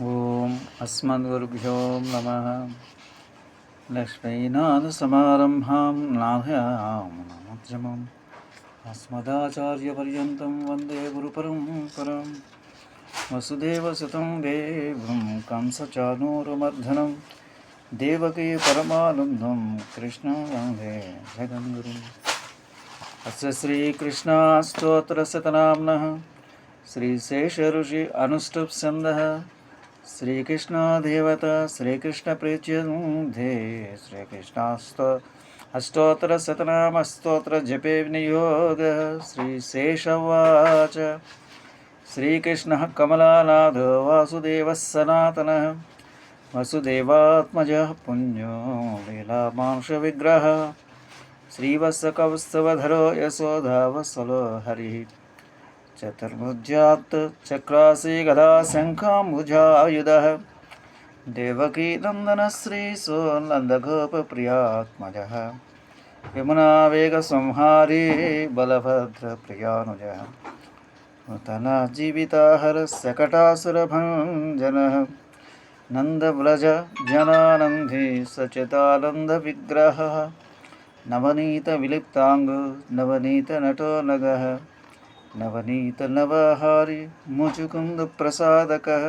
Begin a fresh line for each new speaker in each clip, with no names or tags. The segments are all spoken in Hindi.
ॐ अस्मद्गुरुभ्यो नमः। लक्ष्मीनाथसमारम्भां नाथयामनमध्यमम् अस्मदाचार्यपर्यन्तं वंदे गुरुपरम्परं वसुदेवसुतं देवं कंसचानूरमर्धनं देवकी परमानन्दं कृष्णं वंदे जगद्गुरुम्। अस्य श्रीकृष्णास्तोत्रशतनाम्नः श्रीशेषऋषि अनुष्टुप्छन्दः श्रीकृष्णदेवता श्रीकृष्णप्रीच्यन्धे श्रीकृष्णास्त अष्टोत्तरशतनामस्तोत्रजपे विनियोगः, श्रीशेषवाच। श्रीकृष्णः कमलानाथ, वासुदेवः सनातनः, वसुदेवात्मजः पुण्यो, लीलामांसविग्रहः। श्रीवत्सकौस्तवधरो यशोधावत्सलो हरिः। चतुर्भुजात् चक्रासि गदा शङ्खाम्बुजायुधः देवकी नन्दनश्रीसो नन्दगोपप्रियात्मजः यमुनावेगसंहारी बलभद्रप्रियानुजः। नूतनजीविताहरशकटासुरभञ्जनः नन्दव्रज जनानन्दी सचितानन्दविग्रहः नवनीतविलिप्ताङ्गो नवनीतनटो नगः नवनीतनवहारि मुचुकुन्दप्रसादकः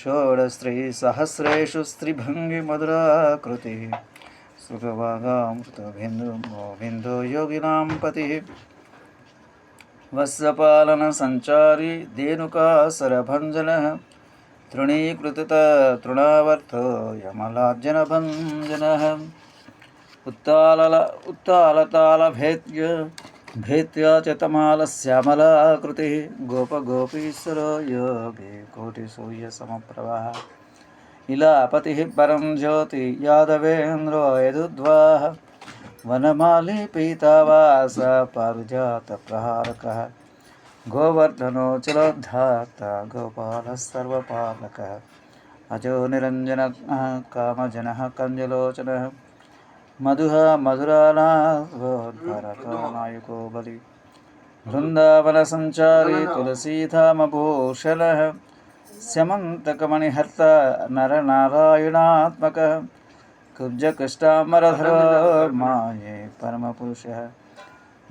षोडस्त्रीसहस्रेषु स्त्रिभङ्गिमधुराकृतिः सुखभागामृतबिन्दु गोविन्दो योगिनां पतिः वत्सपालनसञ्चारी धेनुकासरभञ्जनः तृणीकृत तृणावर्तो यमलार्जनभञ्जनः उत्तालल उत्तालतालभेद्य भेत्या च तमालश्यामलाकृतिः गोपगोपीश्वरो योगे कोटिसूर्यसमप्रभः इलापतिः परं ज्योति यादवेन्द्रो यदुद्वाह। वनमाली पीतावास पारिजातप्रहारकः। गोवर्धनोचलोद्धाता गोपालः सर्वपालकः अजो निरञ्जनः, कामजनः, कञ्जलोचनः। मधुः मधुरानायको बलि। वृन्दावनसञ्चारी तुलसीधामभूषणः स्यमन्तकमणिहर्ता नरनारायणात्मकः कुब्जकृष्टामरधरो माये परमपुरुषः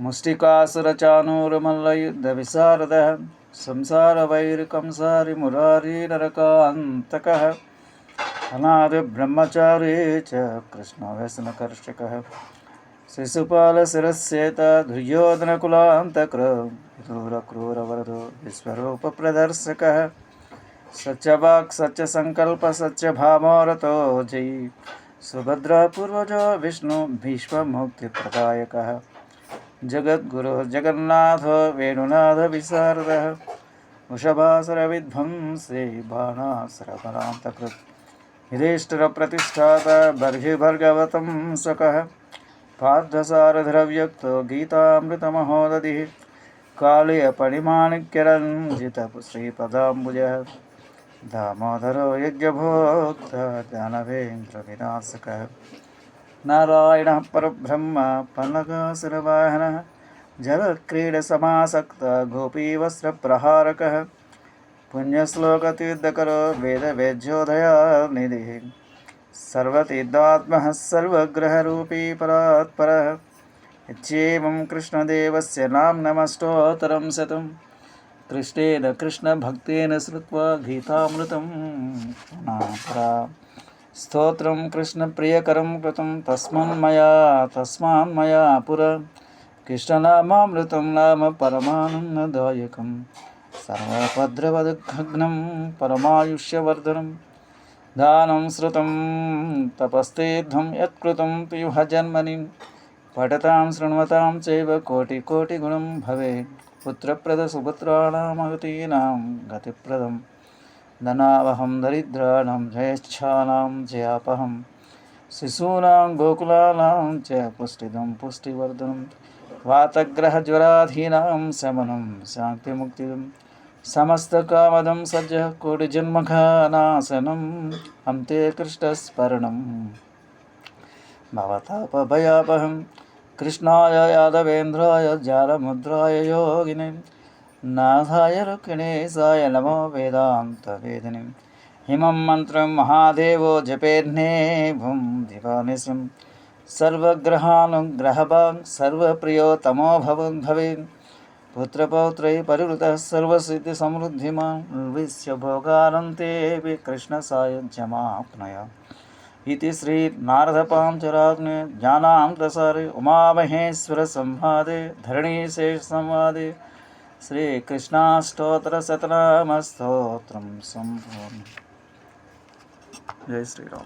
मुष्टिकासुरचानूरमल्लयुद्धविशारदः संसारवैरकंसारि अनादिब्रह्मचारी च कृष्णव्यसनकर्षकः शिशुपालशिरस्येत दुर्योधनकुलान्तक्र क्रूरक्रूरवरदो विश्वरूपप्रदर्शकः सत्यवाक् सत्यसङ्कल्प सत्यभामोरतो जयी। सुभद्रापूर्वजो विष्णु भीष्ममुक्तिप्रदायकः जगद्गुरो जगन्नाथो वेणुनाथविशारदः वृषभासुरविध्वंसे बाणासुरपरान्तकृत् युधिष्ठिरप्रतिष्ठाता बर्हिभर्गवतं सकः पार्थसारथिरव्यक्तो गीतामृतमहोदधिः कालीयपणिमाणिक्यरञ्जितः श्रीपदाम्बुजः दामोदरो यज्ञभोक्ता दानवेन्द्रविनाशकः नारायणः परब्रह्म पल्लकासुरवाहनः जलक्रीडसमासक्तः गोपीवस्त्रप्रहारकः పుణ్యశ్లోకతీర్థకరో వేద వేద్యోదయానిధి సర్వతీర్థాత్మ సర్వగ్రహరూపీ పరాత్పర ఇత్యేవం కృష్ణదేవస్య నామ్నమష్టోత్తరం శతం కృష్ణేన కృష్ణభక్తేన శ్రుత్వా గీతామృతం స్తోత్రం కృష్ణ ప్రియకరం కృతం తస్మన్మయా తస్మాన్మయా పుర కృష్ణనామామృతం నామ పరమానందదాయకం सर्वभद्रवदघ्नं परमायुष्यवर्धनं दानं श्रुतं तपस्तेध्वं यत्कृतं पियुहजन्मनिं पठतां शृण्वतां चैव कोटिकोटिगुणं भवेत् पुत्रप्रदसुपुत्राणामगतीनां गतिप्रदं धनावहं दरिद्राणां जयच्छानां जयापहं शिशूनां गोकुलानां च पुष्टिदं पुष्टिवर्धनं वातग्रहज्वराधीनां शमनं సమస్తకామదం సజ్జ కోటి జన్మఘానాశనం. అంతే కృష్ణస్మరణం. భవతాపభయాపహం. కృష్ణాయ యాదవేంద్రాయ జాలముద్రాయ యోగిని. నాథాయ రుక్ణేశాయ నమో వేదాంత వేదిని. హిమం మంత్రం మహాదేవో జపేర్నేభుం దివానిశం. సర్వగ్రహానుగ్రహభాంగ్ సర్వప్రియో తమో భవన్ భవేన్. पुत्रपौत्रै परिवृतः सर्वसिद्धिसमृद्धिमान् विश्य भोगानन्तेऽपि कृष्णसायुज्यमाप्नय इति श्रीनारदपाञ्चरात्मे ज्ञानां प्रसारे उमामहेश्वरसंवादे धरणीशेषसंवादे श्रीकृष्णाष्टोत्तरशतनामस्तोत्रं सम्पूर्णम् जय श्रीराम।